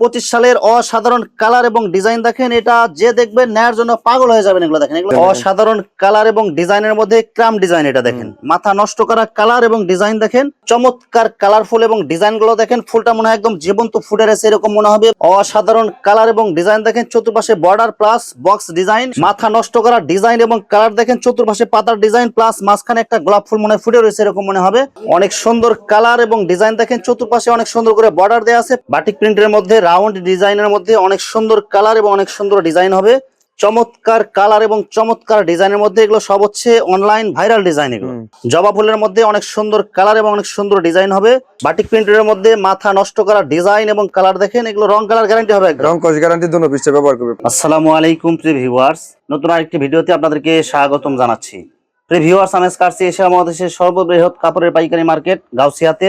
পঁচিশ সালের অসাধারণ কালার এবং ডিজাইন দেখেন এটা যে দেখবেন নেয়ার জন্য পাগল হয়ে যাবেন এগুলো দেখেন এগুলো অসাধারণ কালার এবং ডিজাইনের মধ্যে ক্রাম ডিজাইন এটা দেখেন। মাথা নষ্ট করা কালার এবং ডিজাইন দেখেন চমৎকার কালারফুল এবং ডিজাইনগুলো দেখেন ফুলটা মনে হয় একদম জীবন্ত ফুটে রয়েছে এরকম মনে হবে। অসাধারণ কালার এবং ডিজাইন দেখেন চতুর্পাশে বর্ডার প্লাস বক্স ডিজাইন মাথা নষ্ট করা ডিজাইন এবং কালার দেখেন চতুর্পাশে পাতার ডিজাইন প্লাস মাঝখানে একটা গোলাপ ফুল মনে হয় ফুটে রয়েছে এরকম মনে হবে। অনেক সুন্দর কালার এবং ডিজাইন দেখেন চতুর্পাশে অনেক সুন্দর করে বর্ডার দেওয়া আছে বাটিক প্রিন্টের মধ্যে রাউন্ড ডিজাইনের মধ্যে অনেক সুন্দর কালার এবং অনেক সুন্দর ডিজাইন হবে। চমৎকার কালার এবং চমৎকার ডিজাইনের মধ্যে এগুলো সব হচ্ছে অনলাইন ভাইরাল ডিজাইন এগুলো। জবা ফুলের মধ্যে অনেক সুন্দর কালার এবং অনেক সুন্দর ডিজাইন হবে। বাটিক প্রিন্টের মধ্যে মাথা নষ্ট করা ডিজাইন এবং কালার দেখেন এগুলো রং কালার গ্যারান্টি হবে রং কস গ্যারান্টি দুনো পৃষ্ঠে ব্যবহার করবে। আসসালামু আলাইকুম প্রিয় ভিউয়ার্স নতুন আরেকটি ভিডিওতে আপনাদেরকে স্বাগতম জানাচ্ছি। প্রিয় ভিউয়ার্স আমি কার্সি এশিয়া মহাদেশের সর্ববৃহৎ কাপড়ের পাইকারি মার্কেট গাউসিয়াতে।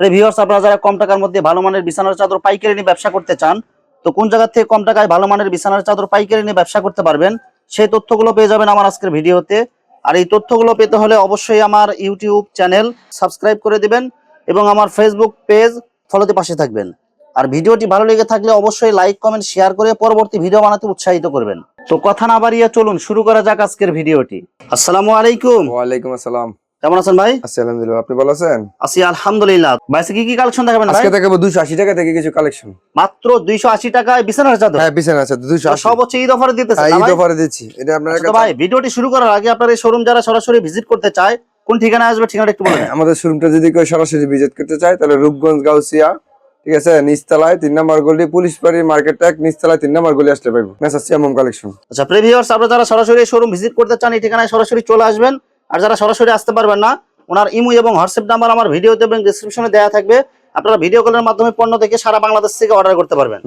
ভিউয়ার্স আপনারা যারা কম টাকার মধ্যে ভালো মানের বিছানার চাদর, পাইকারি নিয়ে ব্যবসা করতে চান, তো কোন জায়গা থেকে কম টাকায় ভালো মানের বিছানার চাদর, পাইকারি নিয়ে ব্যবসা করতে পারবেন, সেই তথ্যগুলো পেয়ে যাবেন আমার আজকের ভিডিওতে। আর এই তথ্যগুলো পেতে হলে অবশ্যই আমার ইউটিউব চ্যানেল সাবস্ক্রাইব করে দিবেন এবং আমার ফেসবুক পেজ ফলোতে পাশে থাকবেন। আর ভিডিওটি ভালো লেগে থাকলে অবশ্যই লাইক কমেন্ট শেয়ার করে পরবর্তী ভিডিও বানাতে উৎসাহিত করবেন। তো কথা না বাড়িয়ে চলুন, শুরু করা যাক আজকের ভিডিওটি। আসসালামু আলাইকুম। ওয়ালাইকুম আসসালাম। কেমন আছেন ভাই? আছি আলহামদুলিল্লাহ আপনি ভালো আছেন? আছি আলহামদুলিল্লাহ। ভাই কি কি কালেকশন দেখাবেন আজকে দেখাবো দুশো আশি টাকা থেকে কিছু কালেকশন মাত্র দুইশো আশি টাকায় বিছানার চাদর? হ্যাঁ আছে দুশো তো সব হচ্ছে ঈদ অফারে দিতেছে হ্যাঁ ঈদ? অফারে দিচ্ছি। এটা আপনার আচ্ছা তো ভাই ভিডিওটি শুরু করার আগে আপনার এই শোরুম যারা সরাসরি ভিজিট করতে চায় কোন ঠিকানা আসবে ঠিকানাটা একটু বলেন। আমাদের শোরুমটা যদি কেউ সরাসরি ভিজিট করতে চায় তাহলে রূপগঞ্জ গাউসিয়া ঠিক আছে নিচতলায় তিন নম্বর গলি পুলিশ বাড়ি মার্কেট ট্যাক নিচতলায় তিন নম্বর গলি আসতে পারব। মেসার সিয়ামম কালেকশন আচ্ছা প্রিভিউয়ার্স আপনারা যারা সরাসরি শোরুম ভিজিট করতে চান এই ঠিকানায় সরাসরি চলে আসবেন। আর যারা সরাসরি আসতে পারবেন না ওনার ইমো এবং হোয়াটসঅ্যাপ নাম্বার আমার ভিডিওতে এবং ডিসক্রিপশনে দেওয়া থাকবে। আপনারা ভিডিও কলের মাধ্যমে পণ্য থেকে সারা বাংলাদেশ থেকে অর্ডার করতে পারবেন।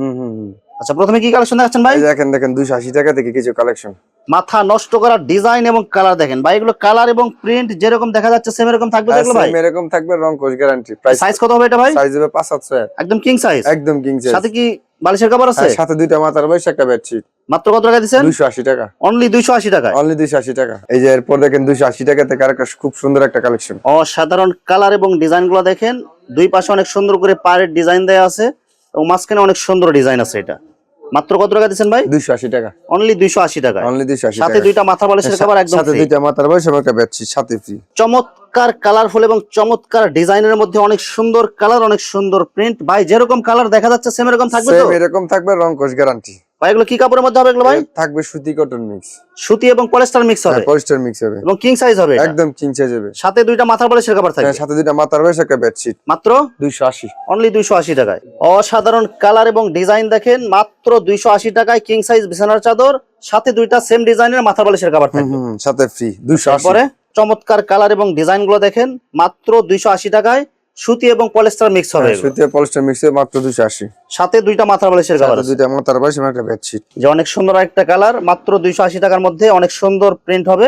আচ্ছা প্রথমে কি কালেকশন দেখাচ্ছেন ভাই? দেখেন দেখেন দুশো আশি টাকা থেকে কিছু কালেকশন মাথা নষ্ট করার ডিজাইন এবং কালার দেখেন। ভাই এগুলো কালার এবং প্রিন্ট যেরকম দেখা যাচ্ছে সেম এরকম থাকবে তো এগুলো ভাই? এরকম থাকবে রং কোচ গ্যারান্টি প্রাইস সাইজ কত হবে এটা ভাই? সাইজ হবে পাঁচ সাতশো এক। একদম কিং সাইজ একদম কিং সাইজ সাথে কি বালিশের কভার আছে? সাথে দুইটা মাথার বয়স একটা বেডশিট মাত্র কত টাকা দিচ্ছেন? দুশো আশি টাকা। অনলি দুইশো আশি টাকায়? অনলি দুইশো আশি টাকা। এই যে এরপর দেখেন দুইশো আশি টাকা থেকে আরেকটা খুব সুন্দর একটা কালেকশন অসাধারণ কালার এবং ডিজাইনগুলো দেখেন। দুই পাশে অনেক সুন্দর করে পায়ের ডিজাইন দেওয়া আছে এবং মাঝখানে অনেক সুন্দর ডিজাইন আছে এটা। মাত্র কত টাকা দিচ্ছেন ভাই? দুইশো আশি টাকা। অনলি দুইশো আশি টাকায়। অনলি দুইশো আশি সাথে দুইটা মাথা বালিশের কভার একদম সাথে দুইটা মাথার বয়স এবং একটা বেডশিট সাথে ফ্রি চমৎকার কালারফুল এবং চমৎকার ডিজাইনের মধ্যে অনেক সুন্দর কালার অনেক সুন্দর প্রিন্ট ভাই যেরকম কালার দেখা যাচ্ছে সেম এরকম থাকবে তো? এরকম থাকবে রং কোচ গ্যারান্টি ভাই এগুলো কি কাপড়ের মধ্যে হবে এগুলো ভাই? থাকবে সুতি কটন মিক্স সুতি এবং পলিস্টার মিক্স হবে? পলিস্টার মিক্স হবে। এবং কিং সাইজ হবে একদম কিং সাইজ হবে। সাথে দুইটা মাথার বালিশের কভার থাকবে? হ্যাঁ, সাথে দুইটা মাথার বয়স একটা বেডশিট মাত্র? দুইশো আশি। অনলি দুইশো আশি টাকায়। অসাধারণ কালার এবং ডিজাইন দেখেন মাত্র দুইশো আশি টাকায় কিং সাইজ বিছানার চাদর সাথে দুইটা সেম ডিজাইনের মাথা বালিশের হুম থাকবে। সাথে ফ্রি দুইশো আশি। তারপরে চমৎকার কালার এবং ডিজাইনগুলো দেখেন মাত্র দুইশো আশি টাকায়। সুতি এবং পলিস্টার মিক্স হবে হ্যাঁ। সুতি পলিস্টার মিক্স মাত্র দুইশো আশি। সাথে দুইটা মাথা বালিশের সাথে আছে দুইটা মাথার বয়স এবং একটা বেডশিট যে অনেক সুন্দর একটা কালার মাত্র দুইশো আশি টাকার মধ্যে অনেক সুন্দর প্রিন্ট হবে।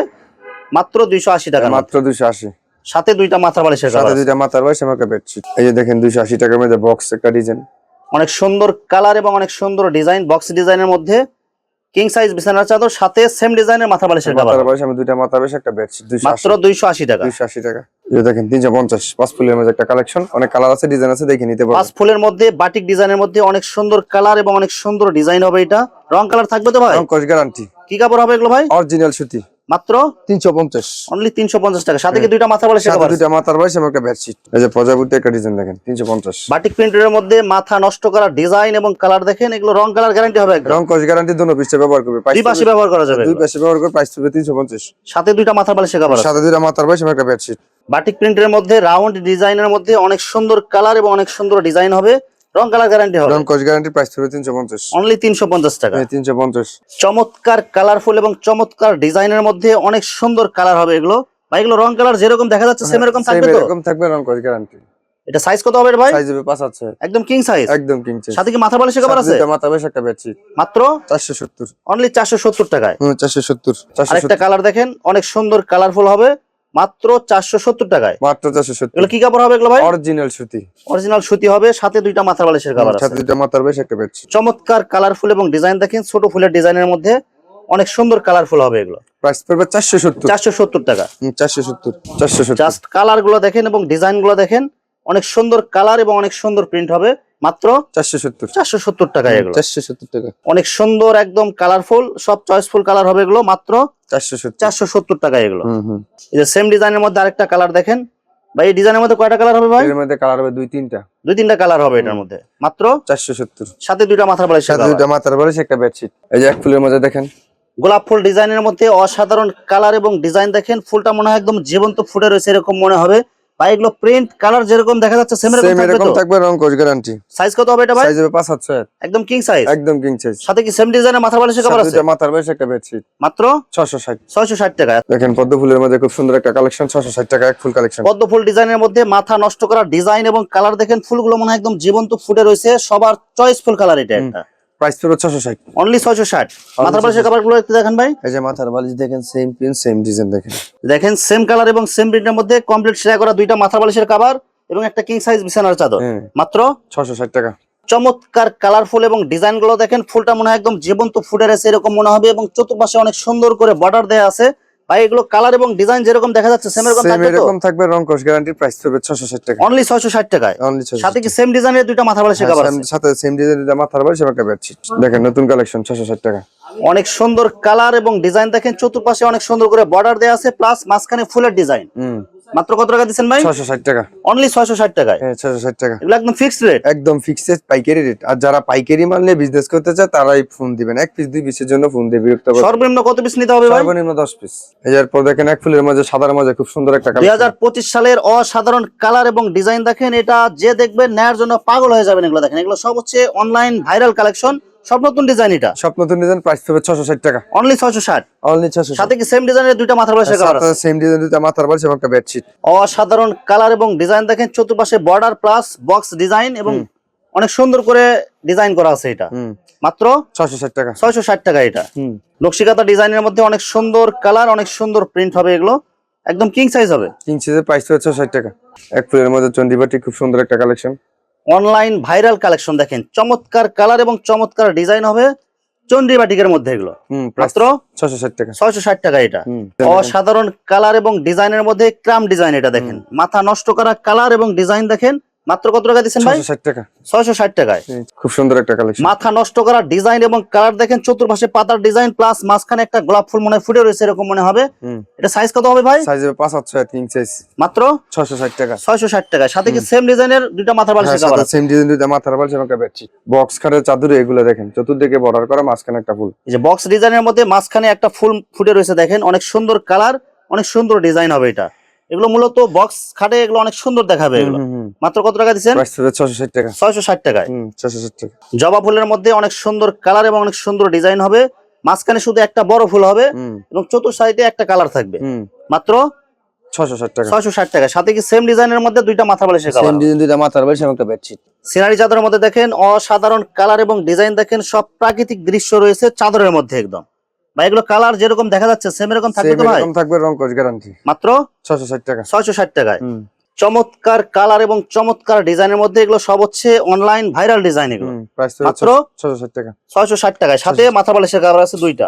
মাত্র দুইশো আশি টাকার মাত্র দুইশো আশি। সাথে দুইটা মাথা বালিশের সাথে দুইটা মাথার বয়স এবং একটা বেডশিট এই যে দেখেন দুইশো আশি টাকার মধ্যে বক্স একটা ডিজাইন অনেক সুন্দর কালার এবং অনেক সুন্দর ডিজাইন বক্স ডিজাইনের মধ্যে। কিং সাইজ বিছানার চাদর সাথে সেম ডিজাইনের মাথা বালিশের কভার মাথা বালিশ আমি দুইটা মাথা বালিশ একটা বেডশিট দুইশো আশি। মাত্র দুইশো আশি টাকা। দুইশো আশি টাকা। এই দেখেন তিনশো পঞ্চাশ পাঁচ ফুলের মধ্যে একটা কালেকশন অনেক কালার আছে ডিজাইন আছে দেখে নিতে পাঁচ ফুলের মধ্যে বাটিক ডিজাইনের মধ্যে অনেক সুন্দর কালার এবং অনেক সুন্দর ডিজাইন হবে এটা। রং কালার থাকবে তো ভাই? রং কস গ্যারান্টি কি কাপড় হবে এগুলো ভাই? অরিজিনাল সুতি। মাত্র তিনশো পঞ্চাশ। অনলি তিনশো পঞ্চাশ টাকা। সাথে কি দুইটা মাথা বালিশের সাথে? দুইটা মাথার বয়স এবং একটা বেডশিট এই যে প্রজাপতি একটা ডিজাইন দেখেন তিনশো পঞ্চাশ। বাটিক প্রিন্টের মধ্যে মাথা নষ্ট করা ডিজাইন এবং কালার দেখেন এগুলো রং কালার গ্যারান্টি হবে রং কোচ গ্যারান্টি দুটো পৃষ্ঠে ব্যবহার করবে। দুই পাশে ব্যবহার করা যাবে দুই পাশে ব্যবহার করে প্রাইস হবে তিনশো পঞ্চাশ। সাথে দুইটা মাথা বালিশের কাবার আছে। সাথে দুইটা মাথার বয়স এবং একটা বেডশিট বাটিক প্রিন্টের মধ্যে রাউন্ড ডিজাইনের মধ্যে অনেক সুন্দর কালার এবং অনেক সুন্দর ডিজাইন হবে। রং কালার গ্যারান্টি হবে। রং কোচ গ্যারান্টি প্রাইস হবে তিনশো পঞ্চাশ। অনলি তিনশো পঞ্চাশ টাকা। তিনশো পঞ্চাশ। চমৎকার কালারফুল এবং চমৎকার ডিজাইনের মধ্যে অনেক সুন্দর কালার হবে এগুলো। বা এগুলো রং কালার যেরকম দেখা যাচ্ছে সেম এরকম থাকবে তো? এরকম থাকবে রং কোচ গ্যারান্টি এটা সাইজ কত হবে ভাই? সাইজ হবে পাঁচ আছে একদম কিং সাইজ একদম কিং সাইজ সাথে কি মাথা বালিশের কভার আছে? মাথা বয়স একটা বেডশিট মাত্র? চারশো সত্তর। অনলি চারশো সত্তর টাকায়। হুম চারশো সত্তর। চারশো আরেকটা কালার দেখেন অনেক সুন্দর কালারফুল হবে। মাত্র চারশো সত্তর টাকায়। মাত্র চারশো সত্তর। এগুলো কি কাপড় হবে এগুলো ভাই? অরিজিনাল সুতি। অরিজিনাল সুতি হবে সাথে দুইটা মাথার বালিশের কাভার সাথে দুইটা মাথার বয়স একটা বেডশিট। চমৎকার কালারফুল এবং ডিজাইন দেখেন ছোট ফুলের ডিজাইনের মধ্যে অনেক সুন্দর কালারফুল হবে এগুলো। প্রাইস পড়বে চারশো সত্তর। চারশো সত্তর টাকা। চারশো সত্তর চারশো জাস্ট কালারগুলো দেখেন এবং ডিজাইনগুলো দেখেন অনেক সুন্দর কালার এবং অনেক সুন্দর প্রিন্ট হবে। মাত্র চারশো সত্তর। চারশো সত্তর টাকা এগুলো। চারশো সত্তর টাকা। অনেক সুন্দর একদম কালারফুল সব চয়েসফুল কালার হবে এগুলো মাত্র চারশো চারশো সত্তর টাকা এগুলো। এই যে সেম ডিজাইনের মধ্যে আরেকটা কালার দেখেন। ভাই এই ডিজাইনের মধ্যে কয়টা কালার হবে ভাই? এর মধ্যে কালার হবে দুই তিনটা। দুই তিনটা কালার হবে এটার মধ্যে। মাত্র চারশো সত্তর। সাথে দুইটা মাথার বালিশ সাথে দুইটা মাথার বালিশ একটা বেডশিট এই যে এক ফুলের মধ্যে দেখেন। গোলাপ ফুল ডিজাইনের মধ্যে অসাধারণ কালার এবং ডিজাইন দেখেন। ফুলটা মনে হয় একদম জীবন্ত ফুটে রয়েছে এরকম মনে হবে। ভাই এগুলো প্রিন্ট কালার যেরকম দেখা যাচ্ছে সেম এরকম থাকবে রং কোচ গ্যারান্টি সাইজ কত হবে এটা ভাই? সাইজ হবে পাঁচ সাত ছয়। একদম কিং সাইজ একদম কিং সাইজ সাথে কি সেম ডিজাইনের মাথার বালিশের কভার আছে? মাথার বালিশ একটা বেডশিট মাত্র? ছশো ষাট। ছয়শো ষাট টাকা। দেখেন পদ্ম ফুলের মধ্যে খুব সুন্দর একটা কালেকশন ছশো ষাট টাকা এক ফুল কালেকশন পদ্ম ফুল ডিজাইনের মধ্যে মাথা নষ্ট করা ডিজাইন এবং কালার দেখেন ফুলগুলো মনে হয় একদম জীবন্ত ফুটে রয়েছে। সবার চয়েস ফুল কালার এটা একটা। প্রাইস পড়বে ছশো ষাট। অনলি ছয়শো ষাট। মাথার বালিশের কভারগুলো একটু দেখেন ভাই। এই যে মাথার বালিশ দেখেন সেম পিন সেম ডিজাইন দেখেন। দেখেন সেম কালার এবং সেম প্রিন্টের মধ্যে কমপ্লিট সেলাই করা দুইটা মাথার বালিশের কভার এবং একটা কিং সাইজ বিছানার চাদর। হ্যাঁ। মাত্র ছশো ষাট টাকা। চমৎকার কালারফুল এবং ডিজাইনগুলো দেখেন ফুলটা মনে হয় একদম জীবন্ত ফুটে রয়েছে এরকম মনে হবে এবং চতুর্পাশে অনেক সুন্দর করে বর্ডার দেয়া আছে। ভাই এগুলো কালার এবং ডিজাইন যেরকম দেখা যাচ্ছে সেম এরকম থাকবে তো? এরকম থাকবে রং কোর্স গ্যারান্টি প্রাইস ছশো ষাট টাকা। অনলি ছয়শো ষাট টাকায়? অনলি সাথে কি সেম ডিজাইনের দুইটা মাথা বালিশের কভার আছে? সাথে সেম ডিজাইন দুটো মাথার বালিশ কভার বেডশিট দেখেন নতুন কালেকশন ছশো ষাট টাকা। অনেক সুন্দর কালার এবং ডিজাইন দেখেন চতুর্পাশে অনেক সুন্দর করে বর্ডার দেয়া আছে প্লাস মাঝখানে ফুলের ডিজাইন হুম। মাত্র কত টাকা দিচ্ছেন ভাই? ছশো ষাট টাকা। অনলি ছয়শো ষাট টাকায়? হ্যাঁ ছশো ষাট টাকা। এগুলো একদম ফিক্সড রেট একদম ফিক্সড পাইকারি রেট আর যারা পাইকারি মাল নিয়ে বিজনেস করতে চায় তারাই ফোন দিবেন। এক পিস দুই পিসের জন্য ফোন দিয়ে বিরক্ত করবেন। সর্বনিম্ন কত পিস নিতে হবে ভাই? সর্বনিম্ন দশ পিস এরপর দেখেন এক ফুলের মাঝে সাদার মাঝে খুব সুন্দর একটা কালার হাজার পঁচিশ সালের অসাধারণ কালার এবং ডিজাইন দেখেন। এটা যে দেখবেন নেয়ার জন্য পাগল হয়ে যাবেন এগুলো দেখেন। এগুলো সব হচ্ছে অনলাইন ভাইরাল কালেকশন সব নতুন ডিজাইন এটা? সব নতুন ডিজাইন প্রাইস হবে ছশো ষাট টাকা। অনলি ছয়শো ষাট? অনলি ছশো সাথে কি সেম ডিজাইনের দুইটা মাথার বালিশের কাভার আছে? সেম ডিজাইন দুইটা মাথার বালিশ এবং একটা বেডশিট অসাধারণ কালার এবং ডিজাইন দেখেন চতুর্পাশে বর্ডার প্লাস বক্স ডিজাইন এবং অনেক সুন্দর করে ডিজাইন করা আছে এটা। হুম। মাত্র ছশো ষাট টাকা। ছয়শো ষাট টাকা এটা। হুম। নকশিকাতা ডিজাইনের মধ্যে অনেক সুন্দর কালার অনেক সুন্দর প্রিন্ট হবে এগুলো। একদম কিং সাইজ হবে। কিং সিজের প্রাইস হবে ছশো ষাট টাকা। এক ফুলের মধ্যে চন্ডিবাটি খুব সুন্দর একটা কালেকশন অনলাইন ভাইরাল কালেকশন দেখেন। চমৎকার কালার এবং চমৎকার ডিজাইন হবে চন্ডী বাটিকের মধ্যে এগুলো। মাত্র ছয়শো ষাট টাকা। ছয়শো ষাট টাকা এটা। অসাধারণ কালার এবং ডিজাইনের মধ্যে ক্রাম ডিজাইন এটা দেখেন। মাথা নষ্ট করা কালার এবং ডিজাইন দেখেন। মাত্র কত টাকা দিচ্ছেন ভাই? ছশো ষাট টাকা। ছয়শো ষাট টাকায়। খুব সুন্দর একটা কালেকশন মাথা নষ্ট করা ডিজাইন এবং কালার দেখেন চতুর্পাশে পাতার ডিজাইন প্লাস মাঝখানে একটা গোলাপ ফুল মনে ফুটে রয়েছে এরকম মনে হবে। এটা সাইজ কত হবে ভাই? সাইজ হবে পাঁচ সাত ছয় কিং সাইজ মাত্র? ছশো ষাট টাকা। ছয়শো ষাট টাকায়। সাথে কি সেম ডিজাইনের দুইটা মাথা বালিশের কাভার আছে? সেম ডিজাইন দুইটা মাথার বালিশ এবং একটা বেডশিট বক্স খাটের চাদরে এগুলো দেখেন চতুর্দিকে বর্ডার করা মাঝখানে একটা ফুল। এই যে বক্স ডিজাইনের মধ্যে মাঝখানে একটা ফুল ফুটে রয়েছে দেখেন অনেক সুন্দর কালার অনেক সুন্দর ডিজাইন হবে এটা। এগুলো মূলত বক্স খাটে এগুলো অনেক সুন্দর দেখাবে এগুলো। মাত্র কত টাকা দিচ্ছেন? ছশো ষাট টাকা। ছয়শো ষাট টাকায়। ষাট টাকা। জবা ফুলের মধ্যে অনেক সুন্দর কালার এবং অনেক সুন্দর ডিজাইন হবে। মাঝখানে শুধু একটা বড় ফুল হবে এবং চতুর সাইডে একটা কালার থাকবে। মাত্র ছশো ষাট টাকা। ছয়শো ষাট টাকা। সাথে কি সেম ডিজাইনের মধ্যে দুইটা মাথা বালিশের কালার দুইটা মাথার বালিশ এবং একটা বেডশিট সিনারি চাদরের মধ্যে দেখেন অসাধারণ কালার এবং ডিজাইন দেখেন। সব প্রাকৃতিক দৃশ্য রয়েছে চাদরের মধ্যে একদম। ভাই এগুলো কালার যেরকম দেখা যাচ্ছে সেম এরকম থাকবে তো ভাই? থাকবে রং গ্যারান্টি মাত্র? ছশো ষাট টাকা। ছয়শো ষাট টাকায়। চমৎকার কালার এবং চমৎকার ডিজাইনের মধ্যে এগুলো সব হচ্ছে অনলাইন ভাইরাল ডিজাইন এগুলো। মাত্র? ছয়শো ষাট টাকায়। সাথে মাথা বালিশের কাভার আছে দুইটা।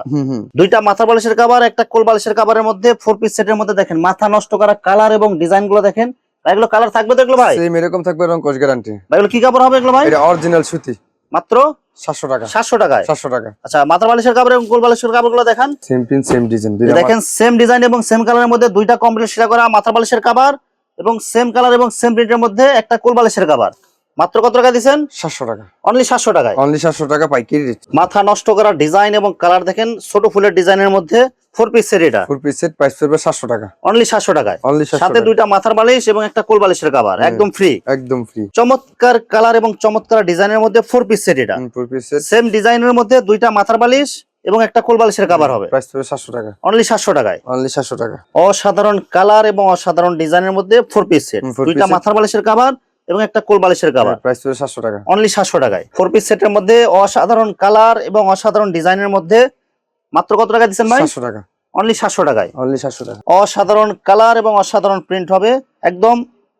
দুইটা মাথা বালিশের কাভার একটা কোল বালিশের কাভারের মধ্যে ফোর পিস সেটের মধ্যে দেখেন মাথা নষ্ট করা কালার এবং ডিজাইনগুলো দেখেন। এগুলো কালার থাকবে তো এগুলো ভাই? সেম এরকম থাকবে রং কোচ গ্যারান্টি এগুলো কি কাপড় হবে এগুলো ভাই? এটা অরিজিনাল সুতি। মাত্র সাতশো টাকা। সাতশো টাকায়? সাতশো টাকা। আচ্ছা মাথা বালিশের কাপড় এবং বালিশের দেখান। সেম পিন সেম ডিজাইন দেখেন সেম ডিজাইন এবং সেম কালারের মধ্যে দুইটা কমপ্লিট সেটা করা বালিশের কাভার এবং সেম কালার এবং সেম প্রিন্টের মধ্যে একটা কোল বালিশের কাভার মাত্র কত টাকা দিচ্ছেন? সাতশো টাকা। অনলি সাতশো টাকায়। অনলি সাতশো টাকা পাইকারি মাথা নষ্ট করা ডিজাইন এবং কালার দেখেন ছোট ফুলের ডিজাইনের মধ্যে ফোর পিস সেট এটা। ফুল পিস সেট প্রাইস পড়বে সাতশো টাকা। অনলি সাতশো টাকায়। অনলি সাথে দুইটা মাথার বালিশ এবং একটা কোল বালিশের কাভার একদম ফ্রি একদম ফ্রি চমৎকার কালার এবং চমৎকার ডিজাইনের মধ্যে ফোর পিস সেট এটা। ফুল পিস সেট সেম ডিজাইনের মধ্যে দুইটা মাথার বালিশ এবং একটা কোল বালিশের কাভার হবে। প্রাইস পড়বে সাতশো টাকা। অনলি সাতশো টাকায়। অনলি সাতশো টাকা। অসাধারণ কালার এবং অসাধারণ ডিজাইনের মধ্যে ফোর পিস সেট দুইটা মাথার বালিশের কাভার এবং একটা কোল বালিশের কাভার। প্রাইস পড়বে সাতশো টাকা। অনলি সাতশো টাকায়। ফোর পিস সেটের মধ্যে অসাধারণ কালার এবং অসাধারণ ডিজাইনের মধ্যে মাত্র কত টাকা দিবেন ভাই? সাতশো টাকা। অনলি সাতশো টাকায়। অনলি সাতশো টাকা। অসাধারণ কালার এবং অসাধারণ প্রিন্ট হবে। একদম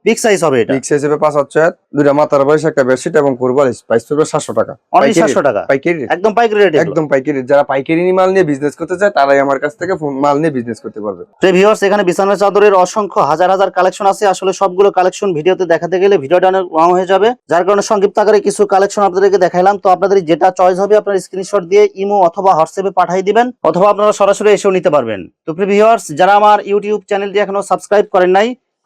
বিগ সাইজ হবে এটা। বিগ সাইজ হবে পাঁচ হাত ছয় হাত, দুইটা মাথার বালিশ একটা বেডশিট এবং কোরবালিশ প্রাইস পড়বে সাতশো টাকা। অনলি পাইকারি সাতশো টাকা? পাইকারি। একদম পাইকারি রেট একদম পাইকারি। যারা পাইকারি মাল নিয়ে বিজনেস করতে চায় তারাই আমার কাছ থেকে মাল নিয়ে বিজনেস করতে পারবে। ভিউয়ার্স এখানে বিছানার চাদরের অসংখ্য হাজার হাজার কালেকশন আছে। আসলে সবগুলো কালেকশন ভিডিওতে দেখাতে গেলে ভিডিওটা অনেক লং হয়ে যাবে। যার কারণে সংক্ষিপ্ত আকারে কিছু কালেকশন আপনাদেরকে দেখাইলাম। তো আপনাদের যেটা চয়েস হবে আপনার স্ক্রিনশট দিয়ে ইমো অথবা হোয়াটসঅ্যাপে পাঠিয়ে দিবেন অথবা আপনারা সরাসরি এসেও নিতে পারবেন। তো ভিউয়ার্স যারা আমার ইউটিউব চ্যানেলটি এখনও সাবস্ক্রাইব করেন নাই